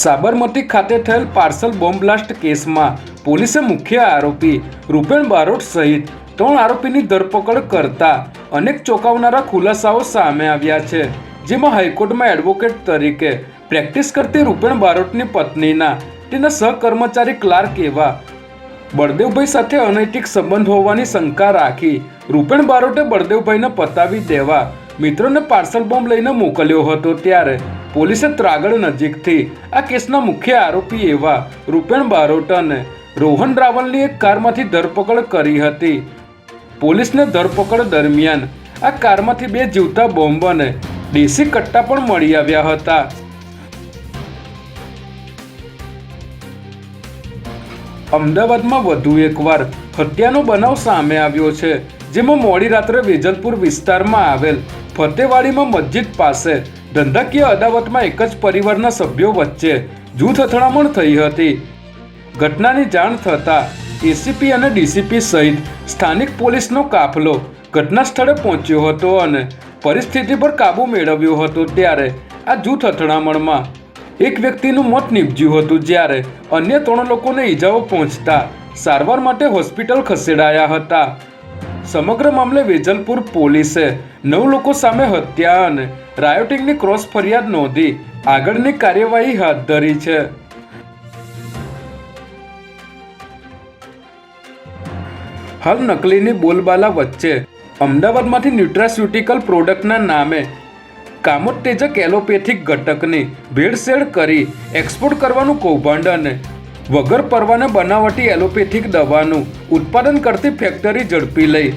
સાબરમતી ખાતે થયેલ parcel bomb blast કેસમાં પોલીસે મુખ્ય આરોપી રૂપેણ બારોટ સહિત ત્રણ આરોપીની ધરપકડ કરતા અનેક ચોંકાવનારા ખુલાસાઓ સામે આવ્યા છે, જેમાં હાઈકોર્ટમાં એડવોકેટ તરીકે પ્રેક્ટિસ કરતી રૂપેણ બારોટની પત્નીના તેના સહકર્મચારી ક્લાર્ક એવા બળદેવભાઈ સાથે અનૈતિક સંબંધ હોવાની શંકા રાખી રૂપેણ બારોટે બળદેવભાઈને પતાવી દેવા મિત્રોને પાર્સલ બોમ્બ લઈને મોકલ્યો હતો ત્યારે પોલીસે ત્રાગડ નજીકથી આ કેસના મુખ્ય આરોપી એવા રૂપેણ બારોટ અને રોહન રાવલની એક કારમાંથી ધરપકડ કરી હતી. પોલીસને ધરપકડ દરમિયાન આ કારમાંથી બે જીવતા બોમ્બ અને દેશી કટ્ટા પણ મળી આવ્યા હતા. અમદાવાદમાં વધુ એકવાર હત્યાનો બનાવ સામે આવ્યો છે, જેમાં મોડી રાત્રે વેજલપુર વિસ્તારમાં આવેલ ફતેવાડીમાં મસ્જિદ પાસે. ધંધાકીય અદાવતમાં એક જ પરિવારના સભ્યો વચ્ચે જૂથ અથડામણ થઈ હતી. ઘટનાની જાણ થતાં એસીપી અને ડીસીપી સહિત સ્થાનિક પોલીસનો કાફલો ઘટના સ્થળે પહોંચ્યો હતો અને પરિસ્થિતિ પર કાબૂ મેળવ્યો હતો ત્યારે આ જૂથ અથડામણમાં એક વ્યક્તિનું મોત નીપજ્યું હતું જ્યારે અન્ય ત્રણ લોકોને ઈજાઓ પહોંચતા સારવાર માટે હોસ્પિટલ ખસેડાયા હતા. સમગ્ર મામલે વેજલપુર પોલીસે નવ લોકો સામે હત્યા અને રાયોટિંગની ક્રોસ ફરિયાદ નોંધી આગળની કાર્યવાહી હાથ ધરી છે. હાલ નકલીની બોલબાલા વચ્ચે અમદાવાદમાંથી ન્યુટ્રાસ્યુટિકલ પ્રોડક્ટના નામે કામોત્તેજક એલોપેથિક ઘટકની ભેળસેળ કરી એક્સપોર્ટ કરવાનું કૌભાંડ અને વગર પરવાને બનાવટી એલોપેથિક દવાનું. ઉત્પાદન કરતી ફેક્ટરી ઝડપી લઈ.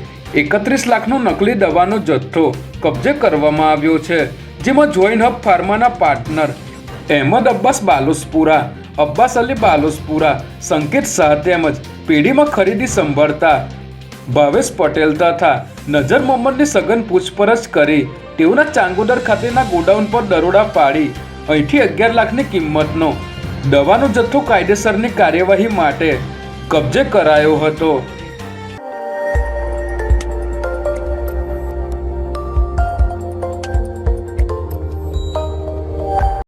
એકત્રીસ લાખનો નકલી દવાનો જથ્થો કબજે કરવામાં આવ્યો છે, જેમાં જોઈન હબ ફાર્માના પાર્ટનર અહેમદ અબ્બાસ બાલુસપુરા, અબ્બાસ અલી બાલુસપુરા, સંકેત શાહ તેમજ પેઢીમાં ખરીદી સંભાળતા ભાવેશ પટેલ તથા નજર મોહમ્મદની સઘન પૂછપરછ કરી તેઓના ચાંગોદર ખાતેના ગોડાઉન પર દરોડા પાડી. અહીંથી અગિયાર લાખની કિંમતનો દવાનો જથ્થો કાયદેસરની કાર્યવાહી માટે કબજે કરાયો હતો.